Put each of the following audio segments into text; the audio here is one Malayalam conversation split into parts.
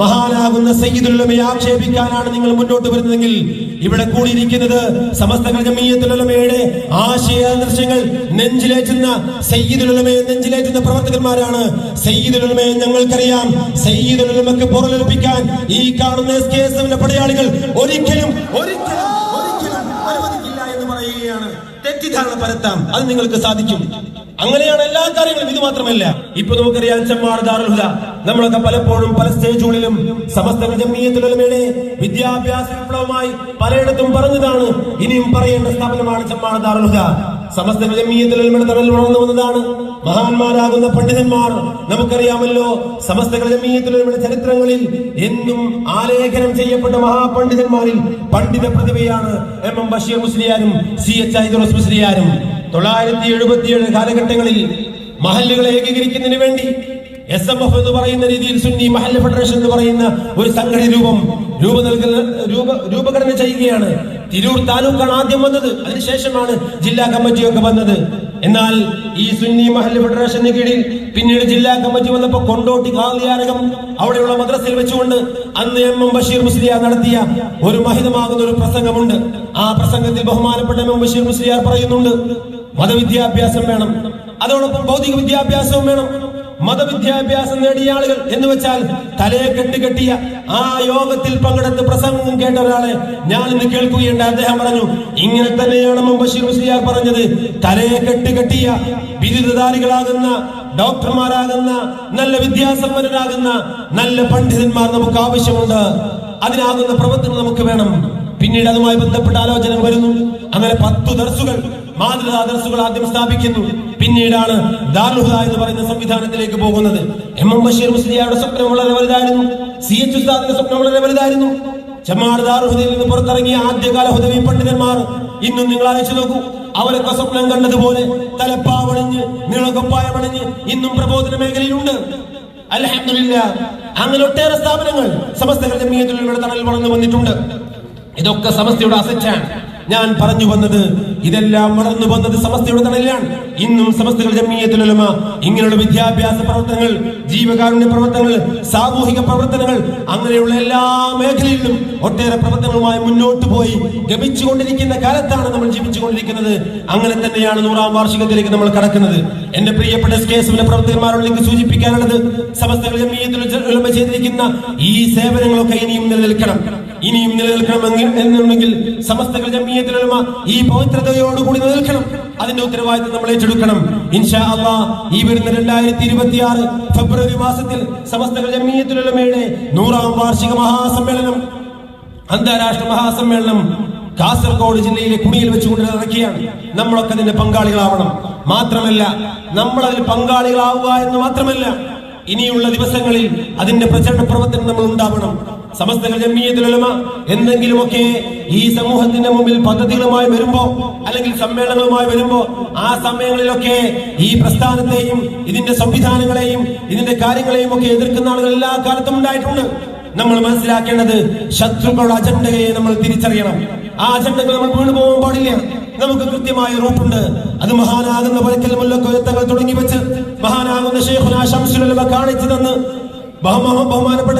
മഹാനാകുന്ന സയ്യിദുലമയെ ആക്ഷേപിക്കാനാണ് നിങ്ങൾ മുന്നോട്ട് വരുന്നതെങ്കിൽ ഇവിടെ കൂടിയിരിക്കുന്നത് സമസ്ത ജമീയത്തുലമയുടെ ആശയാദർശങ്ങൾ നെഞ്ചിലേറ്റുന്ന സയ്യിദുലമയെ നെഞ്ചിലേറ്റുന്ന പ്രവർത്തകന്മാരാണ്. സയ്യിദുലമയെ ഞങ്ങൾക്കറിയാം. സയ്യിദുലമക്ക് പുറലെടുപ്പിക്കാൻ ഈ കാണുന്ന എസ് പടയാളികൾ ഒരിക്കലും ഒരിക്കലും ഒരിക്കലും അനുവദിക്കില്ല എന്ന് പറയുകയാണ്. തെറ്റിദ്ധാരണ പരത്താം. അത് നിങ്ങൾക്ക് സാധിക്കും. അങ്ങനെയാണ് എല്ലാ കാര്യങ്ങളും. ഇത് മാത്രമല്ല ഇപ്പൊ നമുക്കറിയാം ദാറുൽഹുദ നമ്മളൊക്കെ പലപ്പോഴും പല സ്റ്റേജുകളിലും സമസ്ത ജമീയത്തുലമയുടെ വിദ്യാഭ്യാസ വിപ്ലവമായി പലയിടത്തും പറഞ്ഞതാണ്. ഇനിയും പറയേണ്ട സ്ഥാപനമാണ് ദാറുൽഹുദ സമസ്ത ജമീയത്തുലമയുടെ തണൽ വളർന്നു വന്നതാണ്. മഹാന്മാരാകുന്ന പണ്ഡിതന്മാർ നമുക്കറിയാമല്ലോ സമസ്ത ജമീയത്തുലമയുടെ ചരിത്രങ്ങളിൽ എന്നും ആലേഖനം ചെയ്യപ്പെട്ട മഹാപണ്ഡിതന്മാരിൽ പണ്ഡിത പ്രതിഭയാണ് എം എം ബഷീർ മുസ്ലിയാരും സി എച്ച് ഐദുറസ് മുസ്ലിയാരും. തൊള്ളായിരത്തി എഴുപത്തിയേഴ് കാലഘട്ടങ്ങളിൽ മഹല്ലുകളെ ഏകീകരിക്കുന്നതിന് വേണ്ടി എസ് എം എഫ് എന്ന് പറയുന്ന രീതിയിൽ സുന്നി മഹല്ല ഫെഡറേഷൻ എന്ന് പറയുന്ന ഒരു സംഘടന രൂപം രൂപ നൽകുന്ന രൂപ ചെയ്യുകയാണ്. തിരൂർ താലൂക്കാണ് ആദ്യം വന്നത്. അതിനുശേഷമാണ് ജില്ലാ കമ്മിറ്റിയൊക്കെ വന്നത്. എന്നാൽ ഈ സുന്നി മഹല്ല ഫെഡറേഷന് കീഴിൽ പിന്നീട് ജില്ലാ കമ്മിറ്റി വന്നപ്പോൾ കൊണ്ടോട്ടി കാളിയാരകം അവിടെയുള്ള മദ്രസയിൽ വെച്ചുകൊണ്ട് അന്ന് എം എം ബഷീർ മുസ്ലിയാർ നടത്തിയ ഒരു മഹിതമാകുന്ന ഒരു പ്രസംഗമുണ്ട്. ആ പ്രസംഗത്തിൽ ബഹുമാനപ്പെട്ട എം എം ബഷീർ മുസ്ലിയാർ പറയുന്നുണ്ട് മതവിദ്യാഭ്യാസം വേണം. അതോടൊപ്പം ഭൗതിക വിദ്യാഭ്യാസവും വേണം. മതവിദ്യാഭ്യാസം നേടിയ ആളുകൾ എന്ന് വെച്ചാൽ തലയെ കെട്ടിക്കെട്ടിയ ആ യോഗത്തിൽ പങ്കെടുത്ത് പ്രസംഗം കേട്ട ഒരാളെ ഞാൻ ഇന്ന് കേൾക്കുകയുണ്ട് അദ്ദേഹം പറഞ്ഞു ഇങ്ങനെ തന്നെയാണ്. ബഷീർ മുസ്ലിയാർ പറഞ്ഞത്. തലയെ കെട്ടിക്കെട്ടിയ ബിരുദധാരികളാകുന്ന ഡോക്ടർമാരാകുന്ന നല്ല വിദ്യാസമ്പന്നരാകുന്ന നല്ല പണ്ഡിതന്മാർ നമുക്ക് ആവശ്യമുണ്ട്. അതിനാകുന്ന പ്രവർത്തനം നമുക്ക് വേണം. പിന്നീട് അതുമായി ബന്ധപ്പെട്ട ആലോചന വരുന്നു. അങ്ങനെ പത്തു ദർസുകൾ മാതൃകാ ദർസുകൾ ആദ്യം സ്ഥാപിക്കുന്നു. പിന്നീടാണ് ദാർലുഹ എന്ന് പറയുന്ന സംവിധാനത്തിലേക്ക് പോകുന്നത്. എം എം ബഷീർ മുസ്ലിയാരുടെ സ്വപ്നം വളരെ വലുതായിരുന്നു. സി എച്ച് ഉസ്താദിന്റെ സ്വപ്നം വളരെ വലുതായിരുന്നു. ചെമ്മാട് ദാർഹുദയിൽ നിന്ന് പുറത്തിറങ്ങിയ ആദ്യകാല ഹുദവി പണ്ഡിതന്മാർ ഇന്നും നിങ്ങൾ അയച്ചു നോക്കൂ അവരൊക്കെ സ്വപ്നം കണ്ടതുപോലെ തലപ്പാവണിഞ്ഞ് നീളക്കൊപ്പായമണിഞ്ഞ് ഇന്നും പ്രബോധന മേഖലയിലുണ്ട്. അലഹമില്ല അങ്ങനെ ഒട്ടേറെ സ്ഥാപനങ്ങൾ സമസ്ത ജമീയത്തിലൂടെ തണൽ വളർന്നു വന്നിട്ടുണ്ട്. ഇതൊക്കെ സമസ്തയുടെ അസറ്റാണ്. ഞാൻ പറഞ്ഞു വന്നത് ഇതെല്ലാം വളർന്നു വന്നത് സമസ്തയുടെ തണലിലാണ് ഇന്നും സമസ്തകൾ ജമീയത്തിലുലമ ഇങ്ങനെയുള്ള വിദ്യാഭ്യാസ പ്രവർത്തനങ്ങൾ ജീവകാരുണ്യ പ്രവർത്തനങ്ങൾ സാമൂഹിക പ്രവർത്തനങ്ങൾ അങ്ങനെയുള്ള എല്ലാ മേഖലയിലും ഒട്ടേറെ പ്രവർത്തനങ്ങളുമായി മുന്നോട്ട് പോയി ഗമിച്ചുകൊണ്ടിരിക്കുന്ന കാലത്താണ് നമ്മൾ ജീവിച്ചുകൊണ്ടിരിക്കുന്നത്. അങ്ങനെ തന്നെയാണ് നൂറാം വാർഷികത്തിലേക്ക് നമ്മൾ കടക്കുന്നത്. എന്റെ പ്രിയപ്പെട്ട കേസുവിന്റെ പ്രവർത്തകന്മാരോട് എനിക്ക് സൂചിപ്പിക്കാനുള്ളത് സമസ്തകൾ ജമീയത്തിൽ ചെയ്തിരിക്കുന്ന ഈ സേവനങ്ങളൊക്കെ ഇനിയും നിലനിൽക്കണം. ഇനിയും നിലനിൽക്കണമെങ്കിൽ എന്നുണ്ടെങ്കിൽ സമസ്തകൾ ജമീയത്തിലുലമ ഈ പവിത്രതയോടുകൂടി നിലനിൽക്കണം. അതിന്റെ ഉത്തരവാദിത്വം നമ്മൾ ഏറ്റെടുക്കണം. ഇൻഷാ അള്ളാ ഈ വരുന്ന രണ്ടായിരത്തി ഇരുപത്തി ആറ് ഫെബ്രുവരി മാസത്തിൽ സമസ്തകൾ ജമീയത്തിലുലമയുടെ നൂറാം വാർഷിക മഹാസമ്മേളനം അന്താരാഷ്ട്ര മഹാസമ്മേളനം കാസർഗോഡ് ജില്ലയിലെ കുണിയിൽ വെച്ചുകൊണ്ട് നടക്കുകയാണ്. നമ്മളൊക്കെ അതിന്റെ പങ്കാളികളാവണം. മാത്രമല്ല നമ്മൾ അതിൽ പങ്കാളികളാവുക എന്ന് മാത്രമല്ല ഇനിയുള്ള ദിവസങ്ങളിൽ അതിന്റെ പ്രചരണ പ്രവർത്തനം നമ്മൾ ഉണ്ടാവണം. സമസ്ത ജമ്മീയത്തിലുള്ള എന്തെങ്കിലുമൊക്കെ ഈ സമൂഹത്തിന്റെ മുമ്പിൽ പദ്ധതികളുമായി വരുമ്പോ അല്ലെങ്കിൽ സമ്മേളനങ്ങളുമായി വരുമ്പോ ആ സമയങ്ങളിലൊക്കെ ഈ പ്രസ്ഥാനത്തെയും ഇതിന്റെ സംവിധാനങ്ങളെയും ഇതിന്റെ കാര്യങ്ങളെയും ഒക്കെ എതിർക്കുന്ന ആളുകൾ എല്ലാ കാലത്തും ഉണ്ടായിട്ടുണ്ട്. നമ്മൾ മനസ്സിലാക്കേണ്ടത് ശത്രുക്കളുടെ അജണ്ടയെ നമ്മൾ തിരിച്ചറിയണം. ആ അജണ്ടകൾ നമ്മൾ വീണ് പോകാൻ പാടില്ല. നമുക്ക് കൃത്യമായ റൂട്ടുണ്ട് അത് മഹാനാകുന്ന പരക്കൽ മുല്ലക്കൊരുത്തങ്ങൾ തുടങ്ങി വെച്ച് മഹാനാകുന്ന ഷെയ്ഖുന കാണിച്ചു തന്ന് ബഹുമാനപ്പെട്ട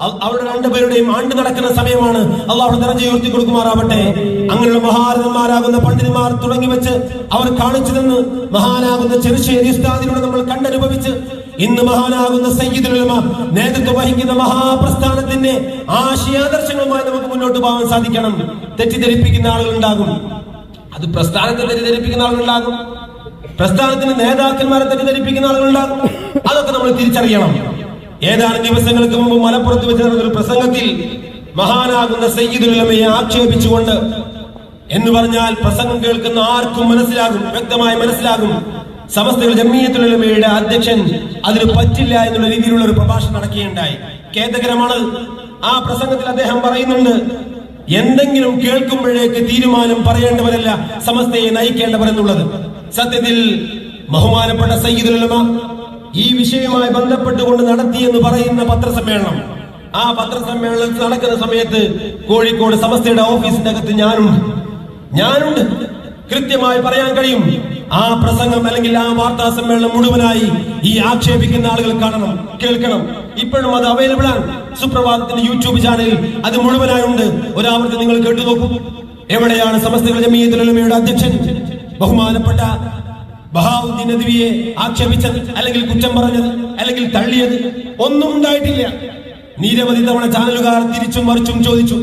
അ- അവരുടെ രണ്ടുപേരുടെയും ആണ്ട് നടക്കുന്ന സമയമാണ് അള്ളാഹു നിറഞ്ഞു ഉയർത്തി കൊടുക്കുമാറാവട്ടെ. അങ്ങനെയുള്ള മഹാരഥന്മാരാകുന്ന പണ്ഡിതന്മാർ തുടങ്ങി വെച്ച് അവർ കാണിച്ചു തന്ന് മഹാനാകുന്ന ചെറുശ്ശേരി ഉസ്താദിലൂടെ നമ്മൾ കണ്ടനുഭവിച്ച് ഇന്ന് മഹാനാകുന്ന സയ്യിദുലമ നേതൃത്വം വഹിക്കുന്ന മഹാപ്രസ്ഥാനത്തിന്റെ ആശയാദർശങ്ങളുമായി നമുക്ക് മുന്നോട്ട് പോകാൻ സാധിക്കണം. തെറ്റിദ്ധരിപ്പിക്കുന്ന ആളുകൾ ഉണ്ടാകും അത് പ്രസ്ഥാനത്തെ തെറ്റിദ്ധരിപ്പിക്കുന്ന ആളുകളുണ്ടാകും. പ്രസ്ഥാനത്തിന്റെ നേതാക്കന്മാരെ തെറ്റിദ്ധരിപ്പിക്കുന്ന ആളുകളുണ്ടാകും. അതൊക്കെ നമ്മൾ തിരിച്ചറിയണം. ഏതാനും ദിവസങ്ങൾക്ക് മുമ്പ് മലപ്പുറത്ത് വെച്ച് നടന്ന ഒരു പ്രസംഗത്തിൽ മഹാനാകുന്ന സയ്യിദുലമയെ ആക്ഷേപിച്ചുകൊണ്ട് എന്ന് പറഞ്ഞാൽ പ്രസംഗം കേൾക്കുന്ന ആർക്കും മനസ്സിലാകും വ്യക്തമായി മനസ്സിലാകും. സമസ്തകൾ ജമ്മീയത്തുലമയുടെ അധ്യക്ഷൻ അതിന് പറ്റില്ല എന്നുള്ള രീതിയിലുള്ള ഒരു പ്രഭാഷണം നടക്കുകയുണ്ടായി. ഖേദകരമാണ്. ആ പ്രസംഗത്തിൽ അദ്ദേഹം പറയുന്നുണ്ട് എന്തെങ്കിലും കേൾക്കുമ്പോഴേക്ക് തീരുമാനം പറയേണ്ടവരല്ല സമസ്തയെ നയിക്കേണ്ടവർ എന്നുള്ളത് സത്യത്തിൽ ബഹുമാനപ്പെട്ട സയ്യിദുലമ ഈ വിഷയവുമായി ബന്ധപ്പെട്ടുകൊണ്ട് നടത്തി എന്ന് പറയുന്ന പത്രസമ്മേളനം. ആ പത്രസമ്മേളനത്തിൽ നടക്കുന്ന സമയത്ത് കോഴിക്കോട് സമസ്തയുടെ ഓഫീസിന്റെ അകത്ത് ഞാനുണ്ട്. ഞാനുണ്ട്. കൃത്യമായി പറയാൻ കഴിയും. ആ പ്രസംഗം അല്ലെങ്കിൽ ആ വാർത്താ സമ്മേളനം മുഴുവനായി ഈ ആക്ഷേപിക്കുന്ന ആളുകൾ കാണണം കേൾക്കണം. ഇപ്പോഴും അത് അവൈലബിൾ ആണ്. സുപ്രഭാതത്തിന്റെ യൂട്യൂബ് ചാനലിൽ അത് മുഴുവനായി ഉണ്ട്. ഒരാവർത്തി നിങ്ങൾ കേട്ടു നോക്കൂ എവിടെയാണ് സമസ്തകൾ ജമീയത്തുലമയുടെ അധ്യക്ഷൻ? ബഹുമാനപ്പെട്ട ബഹാവുദ്ദീൻ നദവിയെ ആക്ഷേപിച്ചത് അല്ലെങ്കിൽ കുറ്റം പറഞ്ഞത് അല്ലെങ്കിൽ തള്ളിയത് ഒന്നും ഉണ്ടായിട്ടില്ല. നിരവധി തവണ ചാനലുകാർ തിരിച്ചും മറിച്ചും ചോദിച്ചു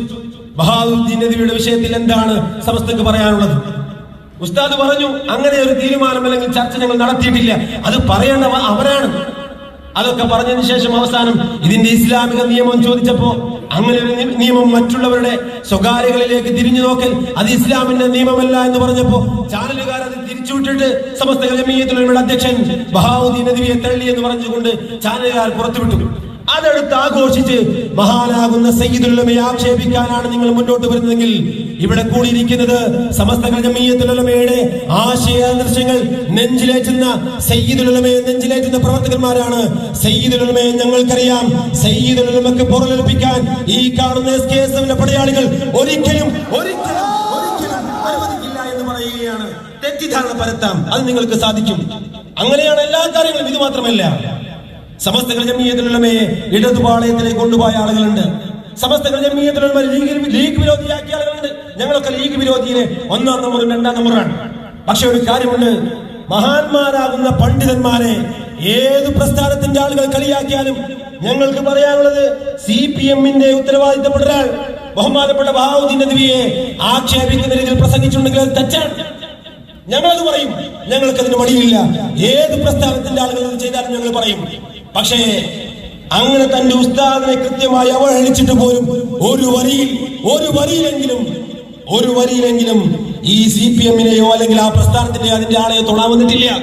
ബഹാവുദ്ദീൻ നദവിയുടെ വിഷയത്തിൽ എന്താണ് സമസ്തക്ക് പറയാനുള്ളത്? ഉസ്താദ് പറഞ്ഞു അങ്ങനെ ഒരു തീരുമാനം അല്ലെങ്കിൽ ചർച്ച ഞങ്ങൾ നടത്തിയിട്ടില്ല. അത് പറയേണ്ടവ അവരാണ്. അതൊക്കെ പറഞ്ഞതിന് ശേഷം അവസാനം ഇതിന്റെ ഇസ്ലാമിക നിയമം ചോദിച്ചപ്പോ അങ്ങനെ ഒരു നിയമം മറ്റുള്ളവരുടെ സ്വകാര്യങ്ങളിലേക്ക് തിരിഞ്ഞു നോക്കൽ അത് ഇസ്ലാമിന്റെ നിയമമല്ല എന്ന് പറഞ്ഞപ്പോ ചാനലുകാർ അത് തിരിച്ചുവിട്ടിട്ട് സമസ്ത ജമീയത്തിലുള്ള അധ്യക്ഷൻ ബഹാവുദ്ദീൻ നദിയെ തള്ളി എന്ന് പറഞ്ഞുകൊണ്ട് ചാനലുകാർ പുറത്തുവിട്ടു അതെടുത്ത് ആഘോഷിച്ച് മഹാനാകുന്ന സയ്യിദുല്ലമയെ ആക്ഷേപിക്കാനാണ് നിങ്ങൾ മുന്നോട്ട് വരുന്നതെങ്കിൽ ഇവിടെ കൂടിയിരിക്കുന്നത് സമസ്ത ജമീയത്തുലമയുടെ ആശയ ദൃശ്യങ്ങൾ നെഞ്ചിലേറ്റുന്ന സയ്യിദുലമയെ നെഞ്ചിലേറ്റുന്ന പ്രവർത്തകന്മാരാണ്. സയ്യിദുലമയെ ഞങ്ങൾക്കറിയാം. സയ്യിദുലമക്ക് പുറലേൽപ്പിക്കാൻ ഈ കാണുന്ന എസ് കെ എസ് എഫിന്റെ പടയാളികൾ ഒരിക്കലും ഒരിക്കലും ഒരിക്കലും എന്ന് പറയുകയാണ്. തെറ്റിദ്ധാരണ പരത്താം. അത് നിങ്ങൾക്ക് സാധിക്കും. അങ്ങനെയാണ് എല്ലാ കാര്യങ്ങളും. ഇത് മാത്രമല്ല സമസ്ത ജമീയത്തിലുള്ളമയെ ഇടതുപാളയത്തിലേക്ക് കൊണ്ടുപോയ ആളുകളുണ്ട്. സമസ്ത ജമീയത്തിലുള്ള ലീഗ് ലീഗ് വിരോധിയാക്കിയ ആളുകളുണ്ട്. ഞങ്ങളൊക്കെ ലീഗ് വിരോധിയിലെ ഒന്നാം നമ്പറും രണ്ടാം നമ്പറാണ് പക്ഷെ ഒരു കാര്യമുണ്ട്. മഹാന്മാരാകുന്ന പണ്ഡിതന്മാരെ ഏത് പ്രസ്ഥാനത്തിന്റെ ആളുകൾ കളിയാക്കിയാലും ഞങ്ങൾക്ക് പറയാനുള്ളത് സി പി എമ്മിന്റെ ഉത്തരവാദിത്തപ്പെട്ട ഒരാൾ ബഹുമാനപ്പെട്ട ബഹാവുദ്ദീൻ നദിയെ ആക്ഷേപിക്കുന്ന രീതിയിൽ പ്രസംഗിച്ചിട്ടുണ്ടെങ്കിൽ അത് തെറ്റാണ്. ഞങ്ങളത് പറയും. ഞങ്ങൾക്ക് അതിന് മടിയില്ല. ഏത് പ്രസ്ഥാനത്തിന്റെ ആളുകൾ അത് ചെയ്താലും ഞങ്ങൾ പറയും. പക്ഷേ അങ്ങനെ തന്റെ ഉസ്താദിനെ കൃത്യമായി അവഹേളിച്ചിട്ട് പോലും ഒരു വരിയിൽ ഒരു വരിയിലെങ്കിലും ഒരു വരിയിലെങ്കിലും ഈ സി പി എമ്മിനെയോ അല്ലെങ്കിൽ ആ പ്രസ്ഥാനത്തിന്റെ അതിന്റെ ആളെയോ തൊടാൻ വന്നിട്ടില്ല.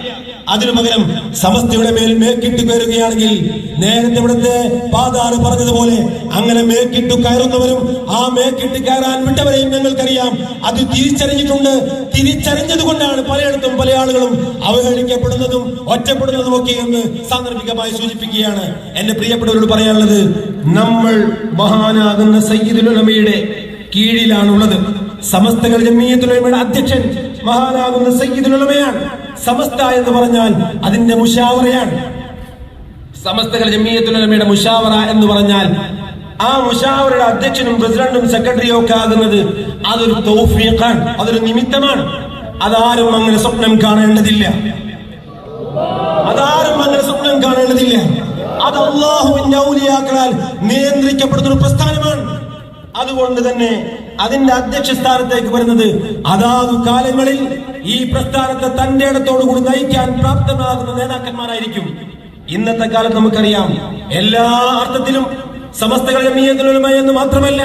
അതിനു പകരം സമസ്തയുടെ മേൽ മേക്കിട്ട് കയറുകയാണെങ്കിൽ നേരത്തെ ഇവിടുത്തെ പാതാറ് പറഞ്ഞതുപോലെ അങ്ങനെ മേക്കിട്ട് കയറുന്നവരും ആ മേക്കിട്ട് കയറാൻ വിട്ടവരെയും ഞങ്ങൾക്കറിയാം. അത് തിരിച്ചറിഞ്ഞിട്ടുണ്ട്. തിരിച്ചറിഞ്ഞത് കൊണ്ടാണ് പലയിടത്തും പല ആളുകളും അവഹേളിക്കപ്പെടുന്നതും ഒറ്റപ്പെടുന്നതും ഒക്കെ എന്ന് സാന്ദർഭികമായി സൂചിപ്പിക്കുകയാണ്. എന്റെ പ്രിയപ്പെട്ടവരോട് പറയാനുള്ളത് നമ്മൾ മഹാനാകുന്ന സയ്യിദുലമയുടെ കീഴിലാണുള്ളത്. സമസ്തകൾ ജമീയത്തുലമയുടെ അധ്യക്ഷൻ മഹാനാകുന്ന സയ്യിദുലമയാണ് സമസ്ത എന്ന് പറഞ്ഞാൽ അതിന്റെ മുഷാവറയാണ്. സമസ്തകൾ ജമീയത്തുലമയുടെ മുഷാവറ എന്ന് പറഞ്ഞാൽ ആ മുഷാവറയുടെ അധ്യക്ഷനും പ്രസിഡന്റും സെക്രട്ടറിയും ഒക്കെ ആകുന്നത് അതൊരു തൗഫീഖാണ് അതൊരു നിമിത്തമാണ്. അതാരും അങ്ങനെ സ്വപ്നം കാണേണ്ടതില്ല. അതാരും അങ്ങനെ സ്വപ്നം കാണേണ്ടതില്ല. അത് അള്ളാഹുവിന്റെ ഔലിയാക്കളാൽ നിയന്ത്രിക്കപ്പെടുന്ന ഒരു പ്രസ്ഥാനമാണ്. അതുകൊണ്ട് തന്നെ അതിന്റെ അധ്യക്ഷ സ്ഥാനത്തേക്ക് വരുന്നത് അതാതു കാലങ്ങളിൽ ഈ പ്രസ്ഥാനത്തെ തന്റെ ഇടത്തോടുകൂടി നയിക്കാൻ പ്രാപ്തമാകുന്ന നേതാക്കന്മാരായിരിക്കും. ഇന്നത്തെ കാലത്ത് നമുക്കറിയാം എല്ലാ അർത്ഥത്തിലും സമസ്ത മീയത്തിലുമായി എന്ന് മാത്രമല്ല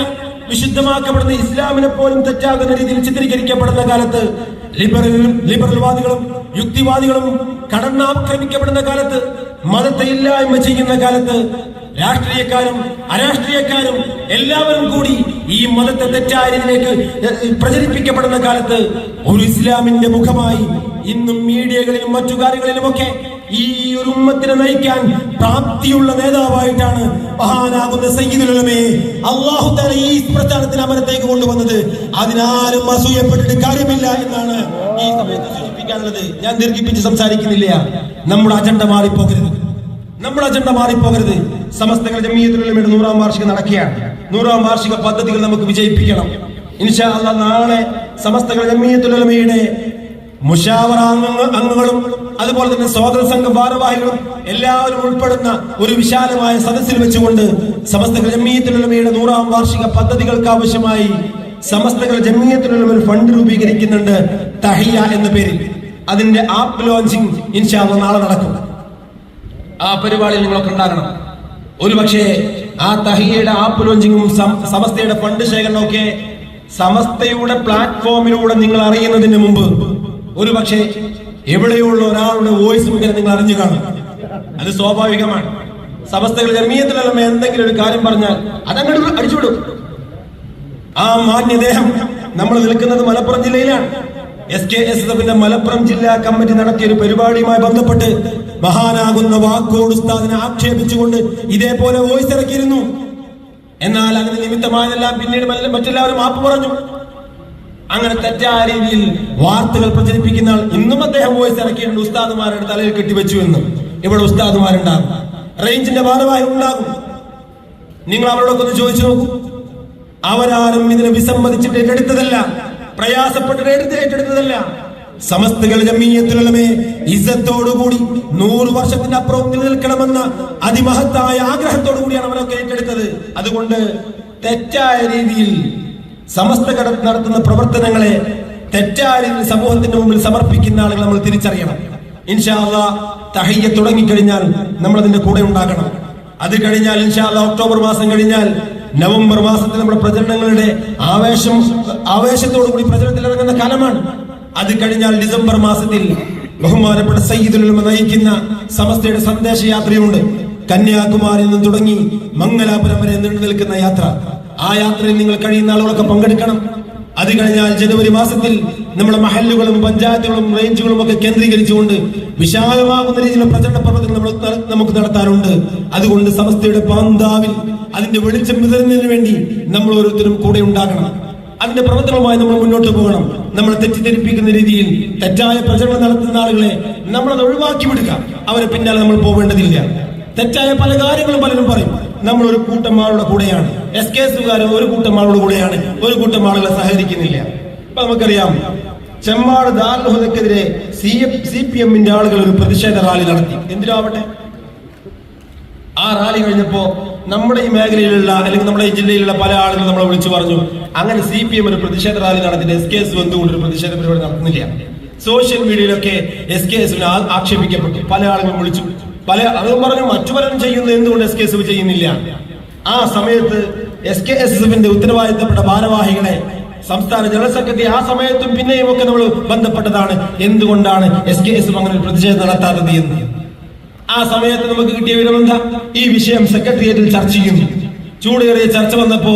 വിശുദ്ധമാക്കപ്പെടുന്ന ഇസ്ലാമിനെ പോലും തെറ്റാകുന്ന രീതിയിൽ ചിത്രീകരിക്കപ്പെടുന്ന കാലത്ത് ലിബറൽ ലിബറൽവാദികളും യുക്തിവാദികളും കടന്നാക്രമിക്കപ്പെടുന്ന കാലത്ത് മതത്തെ ഇല്ലായ്മ ചെയ്യുന്ന കാലത്ത് രാഷ്ട്രീയക്കാരും അരാഷ്ട്രീയക്കാരും എല്ലാവരും കൂടി ഈ മതത്തെ തെറ്റായ രീതിയിലേക്ക് പ്രചരിപ്പിക്കപ്പെടുന്ന കാലത്ത് ഒരു ഇസ്ലാമിന്റെ മുഖമായി ഇന്നും മീഡിയകളിലും മറ്റു കാര്യങ്ങളിലുമൊക്കെ ഈ ഒരു ഉമ്മത്തിനെ നയിക്കാൻ പ്രാപ്തിയുള്ള നേതാവായിട്ടാണ് മഹാനാകുന്ന സയ്യിദുലമേ അള്ളാഹു തന്നെ ഈ പ്രസ്ഥാനത്തിന് അമരത്തേക്ക് കൊണ്ടുവന്നത്. അതിനാരും അസൂയപ്പെട്ടിട്ട് കാര്യമില്ല എന്നാണ് ഈ സമയത്ത് സൂചിപ്പിക്കാനുള്ളത്. ഞാൻ ദീർഘിപ്പിച്ച് സംസാരിക്കുന്നില്ല. നമ്മുടെ അജണ്ട മാറിപ്പോകരുത്. നമ്മുടെ അജണ്ട മാറിപ്പോകരുത്. സമസ്തകൾ ജമീയത്തുലമയുടെ നൂറാം വാർഷികം നടക്കുകയാണ്. നൂറാം വാർഷിക പദ്ധതികൾ നമുക്ക് വിജയിപ്പിക്കണം. ഇൻഷാ അല്ലാ നാളെ സമസ്തകൾ ജമീയത്തുലമയുടെ മുഷാവറ അംഗങ്ങളും അതുപോലെ തന്നെ സ്വാതന്ത്ര്യ സംഘ ഭാരവാഹികളും എല്ലാവരും ഉൾപ്പെടുന്ന ഒരു വിശാലമായ സദസ്സിൽ വെച്ചുകൊണ്ട് സമസ്തകൾ ജമീയത്തുലമയുടെ നൂറാം വാർഷിക പദ്ധതികൾക്ക് ആവശ്യമായി സമസ്തകൾ ജമീയത്തിലുള്ള ഒരു ഫണ്ട് രൂപീകരിക്കുന്നുണ്ട്. തഹിയ എന്ന പേരിൽ. അതിന്റെ ആപ്പ് ലോഞ്ചിങ് ഇൻഷാ നാളെ നടക്കും. ആ പരിപാടിയിൽ നിങ്ങളൊക്കെ ഉണ്ടാകണം. ഒരുപക്ഷെ ആ തഹിയയുടെ ആപ്പ് ലോഞ്ചിങ്ങും സമസ്തയുടെ ഫണ്ട് ശേഖരണം ഒക്കെ സമസ്തയുടെ പ്ലാറ്റ്ഫോമിലൂടെ നിങ്ങൾ അറിയുന്നതിന് മുമ്പ് ഒരുപക്ഷെ എവിടെയുള്ള ഒരാളുടെ വോയിസ് മുഖേന നിങ്ങൾ അറിഞ്ഞു കാണും. അത് സ്വാഭാവികമാണ്. സമസ്തകൾ ജമീയത്തിലല്ല എന്തെങ്കിലും ഒരു കാര്യം പറഞ്ഞാൽ അതങ്ങോട്ട് അടിച്ചുവിടും. ആ മാന്യദേഹം നമ്മൾ നിൽക്കുന്നത് മലപ്പുറം ജില്ലയിലാണ്. എസ് കെ എസ് എഫിന്റെ മലപ്പുറം ജില്ലാ കമ്മിറ്റി നടത്തിയ ഒരു പരിപാടിയുമായി ബന്ധപ്പെട്ട് മഹാനാകുന്ന വാക്കോട് ഉസ്താദിനെ ആക്ഷേപിച്ചുകൊണ്ട് ഇതേപോലെ വോയിസ് ഇറക്കിയിരുന്നു. എന്നാൽ അതിന് നിമിത്തമായതെല്ലാം പിന്നീട് മറ്റെല്ലാവരും മാപ്പ് പറഞ്ഞു. അങ്ങനെ തെറ്റായ രീതിയിൽ വാർത്തകൾ പ്രചരിപ്പിക്കുന്ന ആൾ ഇന്നും അദ്ദേഹം വോയിസ് ഇറക്കിയിട്ടുണ്ട് ഉസ്താദുമാരുടെ തലയിൽ കെട്ടിവെച്ചു എന്ന്. ഇവിടെ ഉസ്താദുമാരുണ്ടാകും. റേഞ്ചിന്റെ ഭാഗമായി ഉണ്ടാകും. നിങ്ങൾ അവരോടൊക്കെ ഒന്ന് ചോദിച്ചു നോക്കൂ. അവരാരും ഇതിനെ വിസമ്മതിച്ചിട്ട് ഏറ്റെടുത്തതല്ല. പ്രയാസപ്പെട്ടിട്ട് എടുത്ത് ഏറ്റെടുത്തതല്ല. സമസ്തകൾ ജമീയത്തിലുള്ളമേ ഇസത്തോടുകൂടി നൂറ് വർഷത്തിന്റെ അപ്പുറം നിൽക്കണമെന്ന അതിമഹത്തായ ആഗ്രഹത്തോടു കൂടിയാണ് അവരൊക്കെ ഏറ്റെടുത്തത്. അതുകൊണ്ട് തെറ്റായ രീതിയിൽ സമസ്ത നടത്തുന്ന പ്രവർത്തനങ്ങളെ തെറ്റായ രീതിയിൽ സമൂഹത്തിന്റെ മുമ്പിൽ സമർപ്പിക്കുന്ന ആളുകൾ നമ്മൾ തിരിച്ചറിയണം. ഇൻഷാല്ല തഹയ്യ തുടങ്ങിക്കഴിഞ്ഞാൽ നമ്മൾ അതിന്റെ കൂടെ ഉണ്ടാക്കണം അത് കഴിഞ്ഞാൽ ഇൻഷാല്ല ഒക്ടോബർ മാസം കഴിഞ്ഞാൽ നവംബർ മാസത്തിൽ നമ്മുടെ പ്രചരണങ്ങളുടെ ആവേശം ആവേശത്തോടു കൂടി പ്രചരണത്തിൽ ഇറങ്ങുന്ന കാലമാണ്. അത് കഴിഞ്ഞാൽ ഡിസംബർ മാസത്തിൽ ബഹുമാനപ്പെട്ട സയ്യിദുൽ നയിക്കുന്ന സമസ്തയുടെ സന്ദേശയാത്രയുണ്ട്. കന്യാകുമാരിയിൽ നിന്ന് തുടങ്ങി മംഗലാപുരം വരെ നീണ്ടു നിൽക്കുന്ന യാത്ര. ആ യാത്രയിൽ നിങ്ങൾ കഴിയുന്ന ആളുകളൊക്കെ പങ്കെടുക്കണം. അത് കഴിഞ്ഞാൽ ജനുവരി മാസത്തിൽ നമ്മുടെ മഹല്ലുകളും പഞ്ചായത്തുകളും റേഞ്ചുകളും ഒക്കെ കേന്ദ്രീകരിച്ചുകൊണ്ട് വിശാലമാകുന്ന രീതിയിലുള്ള പ്രചരണ പ്രവർത്തനം നമ്മൾ നമുക്ക് നടത്താനുണ്ട് അതുകൊണ്ട് സമസ്തയുടെ പാന്താവിൽ അതിന്റെ വെളിച്ചം വിതരുന്നതിന് വേണ്ടി നമ്മൾ ഓരോരുത്തരും കൂടെ ഉണ്ടാകണം. അതിന്റെ പ്രവർത്തനവുമായി നമ്മൾ മുന്നോട്ട് പോകണം. നമ്മളെ തെറ്റിദ്ധരിപ്പിക്കുന്ന രീതിയിൽ തെറ്റായ പ്രചരണം നടത്തുന്ന ആളുകളെ നമ്മളത് ഒഴിവാക്കി വിടുക. അവരെ പിന്നാലെ നമ്മൾ പോവേണ്ടതില്ല. തെറ്റായ പല കാര്യങ്ങളും പലരും പറയും. നമ്മൾ ഒരു കൂട്ടം ആളുടെ കൂടെയാണ് എസ് കെ എസുകാർ ഒരു കൂട്ടം ആളുടെ കൂടെയാണ്. ഒരു കൂട്ടം ആളുകളെ സഹകരിക്കുന്നില്ല. ഇപ്പൊ നമുക്കറിയാം ചെമ്മാട് ദാർഹുദക്കെതിരെ സി സി പി എമ്മിന്റെ ആളുകൾ ഒരു പ്രതിഷേധ റാലി നടത്തി. എന്തിനാവട്ടെ? ആ റാലി കഴിഞ്ഞപ്പോ നമ്മുടെ ഈ മേഖലയിലുള്ള അല്ലെങ്കിൽ നമ്മുടെ ഈ ജില്ലയിലുള്ള പല ആളുകൾ നമ്മളെ വിളിച്ചു പറഞ്ഞു. അങ്ങനെ സി പി എം ഒരു പ്രതിഷേധ റാലി നടത്തിയിട്ട് എസ് കെ എസ് എന്തുകൊണ്ട് ഒരു പ്രതിഷേധ പരിപാടി നടത്തുന്നില്ല? സോഷ്യൽ മീഡിയയിലൊക്കെ എസ് കെ എസിനെ ആക്ഷേപിക്കപ്പെട്ടു. പല ആളുകളും വിളിച്ചു. പല അതും പറഞ്ഞു മറ്റു പലരും ചെയ്യുന്നത് എന്തുകൊണ്ട് എസ് കെ എസ് എഫ് ചെയ്യുന്നില്ല? ആ സമയത്ത് എസ് കെ എസ് എഫിന്റെ ഉത്തരവാദിത്തപ്പെട്ട ഭാരവാഹികളെ സംസ്ഥാന ജനറൽ സെക്രട്ടറി ആ സമയത്തും പിന്നെയും ഒക്കെ നമ്മൾ ബന്ധപ്പെട്ടതാണ്. എന്തുകൊണ്ടാണ് എസ് കെ എസ് അങ്ങനെ പ്രതിഷേധം നടത്താത്തത് എന്ന്? ആ സമയത്ത് നമുക്ക് കിട്ടിയ വിവരമെന്താ? ഈ വിഷയം സെക്രട്ടേറിയറ്റിൽ ചർച്ച ചെയ്യുന്നു. ചൂടേറിയ ചർച്ച വന്നപ്പോ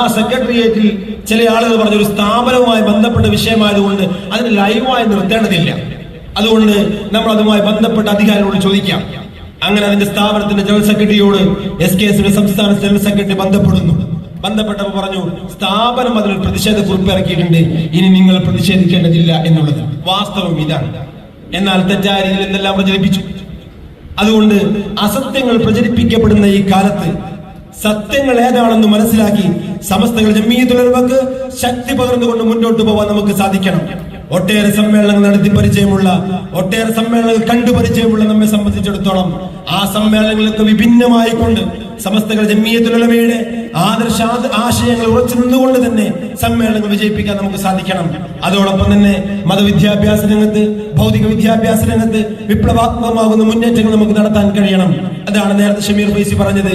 ആ സെക്രട്ടേറിയറ്റിൽ ചില ആളുകൾ പറഞ്ഞ ഒരു സ്ഥാപനവുമായി ബന്ധപ്പെട്ട വിഷയമായതുകൊണ്ട് അതിന് ലൈവായി നിർത്തേണ്ടതില്ല. അതുകൊണ്ട് നമ്മൾ അതുമായി ബന്ധപ്പെട്ട അധികാരികളോട് ചോദിക്കാം. അങ്ങനെ അതിന്റെ സ്ഥാപനത്തിന്റെ ജനറൽ സെക്രട്ടറിയോട് എസ് കെ എസിന്റെ സംസ്ഥാന ജനറൽ സെക്രട്ടറി ബന്ധപ്പെടുന്നു. ബന്ധപ്പെട്ടപ്പോൾ പറഞ്ഞു സ്ഥാപനം അതിനൊരു പ്രതിഷേധ കുറിപ്പ് ഇറക്കിയിട്ടുണ്ട്. ഇനി നിങ്ങൾ പ്രതിഷേധിക്കേണ്ടതില്ല എന്നുള്ളത്. വാസ്തവം ഇതാണ്. എന്നാൽ തെറ്റായ രീതിയിൽ എന്തെല്ലാം പ്രചരിപ്പിച്ചു. അതുകൊണ്ട് അസത്യങ്ങൾ പ്രചരിപ്പിക്കപ്പെടുന്ന ഈ കാലത്ത് സത്യങ്ങൾ ഏതാണെന്ന് മനസ്സിലാക്കി സമസ്തകൾ ജമ്മീയത്തുള്ളവർക്ക് ശക്തി പകർന്നുകൊണ്ട് മുന്നോട്ട് പോവാൻ നമുക്ക് സാധിക്കണം. ഒട്ടേറെ സമ്മേളനങ്ങൾ നടത്തി പരിചയമുള്ള ഒട്ടേറെ സമ്മേളനങ്ങൾ കണ്ടു പരിചയമുള്ള നമ്മെ സംബന്ധിച്ചിടത്തോളം ആ സമ്മേളനങ്ങളൊക്കെ വിഭിന്നമായി കൊണ്ട് സമസ്തകൾ ജമ്മീയത്തുലമയുടെ ആദർശ ആശയങ്ങൾ ഉറച്ചു നിന്നുകൊണ്ട് തന്നെ സമ്മേളനങ്ങൾ വിജയിപ്പിക്കാൻ നമുക്ക് സാധിക്കണം. അതോടൊപ്പം തന്നെ മതവിദ്യാഭ്യാസ രംഗത്ത് ഭൗതിക വിദ്യാഭ്യാസ രംഗത്ത് വിപ്ലവാത്മകമാകുന്ന മുന്നേറ്റങ്ങൾ നമുക്ക് നടത്താൻ കഴിയണം. അതാണ് നേരത്തെ ഷമീർ ഫൈസി പറഞ്ഞത്.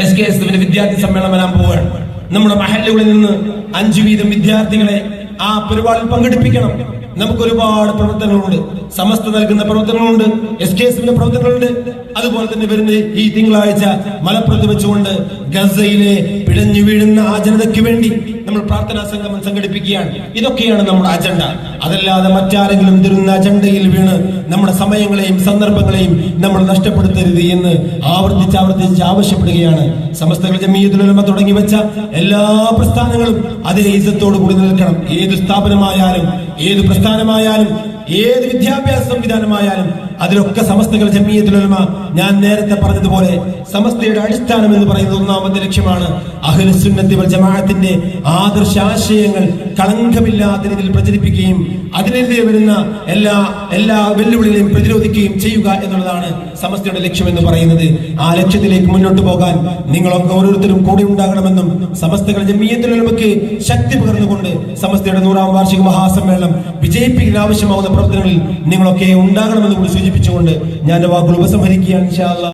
എസ് കെ എസ് വിദ്യാർത്ഥി സമ്മേളനം വരാൻ പോവുകയാണ്. നമ്മുടെ മഹല്ലുകളിൽ നിന്ന് അഞ്ചു വീതം വിദ്യാർത്ഥികളെ ആ പരിപാടിയിൽ പങ്കെടുപ്പിക്കണം. നമുക്ക് ഒരുപാട് പ്രവർത്തനങ്ങളുണ്ട്. സമസ്ത നൽകുന്ന പ്രവർത്തനങ്ങളുണ്ട്. എസ് കെ എസിന്റെ പ്രവർത്തനങ്ങളുണ്ട്. അതുപോലെ തന്നെ വരുന്ന ഈ തിങ്കളാഴ്ച മലപ്പുറത്ത് വെച്ചുകൊണ്ട് ഗസയിലെ പിഴഞ്ഞു വീഴുന്ന ആ ജനതയ്ക്ക് വേണ്ടി നമ്മൾ പ്രാർത്ഥനാ സംഗമം സംഘടിപ്പിക്കുകയാണ്. ഇതൊക്കെയാണ് നമ്മുടെ അജണ്ട. അതല്ലാതെ മറ്റാരെങ്കിലും തരുന്ന അജണ്ടയിൽ വീണ് നമ്മുടെ സമയങ്ങളെയും സന്ദർഭങ്ങളെയും നമ്മൾ നഷ്ടപ്പെടുത്തരുത് എന്ന് ആവർത്തിച്ച് ആവർത്തിച്ച് ആവശ്യപ്പെടുകയാണ്. സമസ്തകൾ ജമീയത്തുലമ തുടങ്ങി വെച്ച എല്ലാ പ്രസ്ഥാനങ്ങളും അതേ ഈസത്തോട് കൂടി നിൽക്കണം ഏത് സ്ഥാപനമായാലും ഏത് പ്രസ്ഥാനമായാലും ഏത് വിദ്യാഭ്യാസ സംവിധാനമായാലും അതിലൊക്കെ സമസ്തകൾ ജമീയത്തുലമ ഞാൻ നേരത്തെ പറഞ്ഞതുപോലെ സമസ്തയുടെ അടിസ്ഥാനം എന്ന് പറയുന്നത് ഒന്നാമത്തെ ലക്ഷ്യമാണ്. അഹ്ലുസുന്നത്തി വൽ ജമാഅത്തിന്റെ ആദർശ ആശയങ്ങൾ കളങ്കമില്ലാത്ത രീതിയിൽ പ്രചരിപ്പിക്കുകയും അതിനെതിരെ വരുന്ന എല്ലാ എല്ലാ വെല്ലുവിളികളെയും പ്രതിരോധിക്കുകയും ചെയ്യുക എന്നുള്ളതാണ് സമസ്തയുടെ ലക്ഷ്യം എന്ന് പറയുന്നത്. ആ ലക്ഷ്യത്തിലേക്ക് മുന്നോട്ട് പോകാൻ നിങ്ങളൊക്കെ ഓരോരുത്തരും കൂടെ ഉണ്ടാകണമെന്നും സമസ്തകൾ ജമീയത്തിലുള്ളവർക്ക് ശക്തി പകർന്നുകൊണ്ട് സമസ്തയുടെ നൂറാം വാർഷിക മഹാസമ്മേളനം വിജയിപ്പിക്കാൻ ആവശ്യമാകുന്ന പ്രവർത്തനങ്ങളിൽ നിങ്ങളൊക്കെ ഉണ്ടാകണമെന്ന് കൂടി സൂചിപ്പിച്ചുകൊണ്ട് ഞാൻ വാക്കുകൾ ഉപസംഹരിക്കുകയാണ് ഇൻഷാ അല്ലാ.